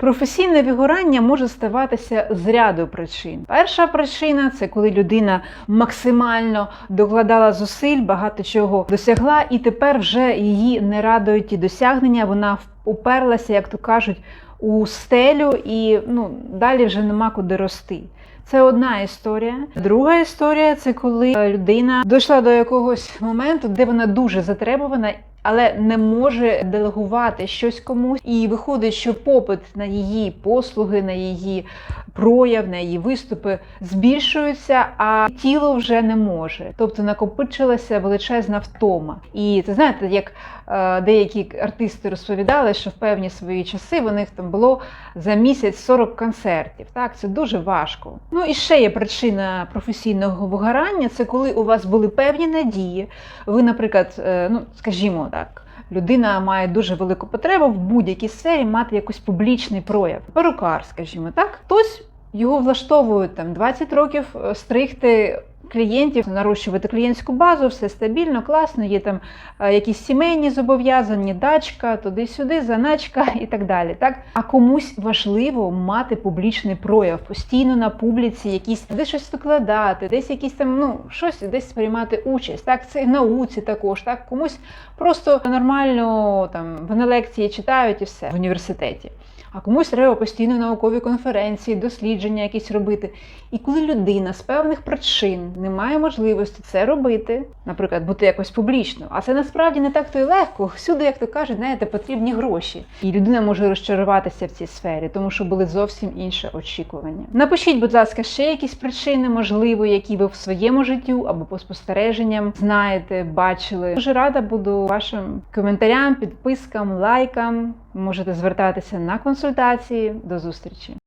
Професійне вигорання може ставатися з ряду причин. Перша причина це коли людина максимально докладала зусиль, багато чого досягла, і тепер вже її не радують ті досягнення. Вона уперлася, як то кажуть, у стелю, і ну далі вже нема куди рости. Це одна історія. Друга історія це коли е, людина дійшла до якогось моменту, де вона дуже затребувана, але не може делегувати щось комусь. І виходить, що попит на її послуги, на її прояв, на її виступи збільшується, а тіло вже не може. Тобто накопичилася величезна втома. І це знаєте, як е, деякі артисти розповідали, що в певні свої часи в них там було за місяць 40 концертів. Так, це дуже важко. Ну і ще є причина професійного вигорання: це коли у вас були певні надії. Ви, наприклад, е, ну скажімо так. Людина має дуже велику потребу в будь-якій сфері мати якийсь публічний прояв. Перукар, скажімо так, хтось його влаштовують там 20 років е, стригти клієнтів, нарощувати клієнтську базу, все стабільно, класно. Є там е, якісь сімейні зобов'язання, дачка, туди-сюди, заначка і так далі. Так, а комусь важливо мати публічний прояв, постійно на публіці, якісь десь щось викладати, десь якісь там ну щось десь приймати участь. Так, це і в науці також. Так, комусь просто нормально там вони лекції читають і все в університеті. А комусь треба постійно наукові конференції, дослідження якісь робити. І коли людина з певних причин не має можливості це робити, наприклад, бути якось публічно, а це насправді не так то й легко. Всюди, як то кажуть, знаєте, потрібні гроші. І людина може розчаруватися в цій сфері, тому що були зовсім інші очікування. Напишіть, будь ласка, ще якісь причини, можливо, які ви в своєму життю або по спостереженням знаєте, бачили. Дуже рада буду вашим коментарям, підпискам, лайкам. Можете звертатися на консультації. До зустрічі!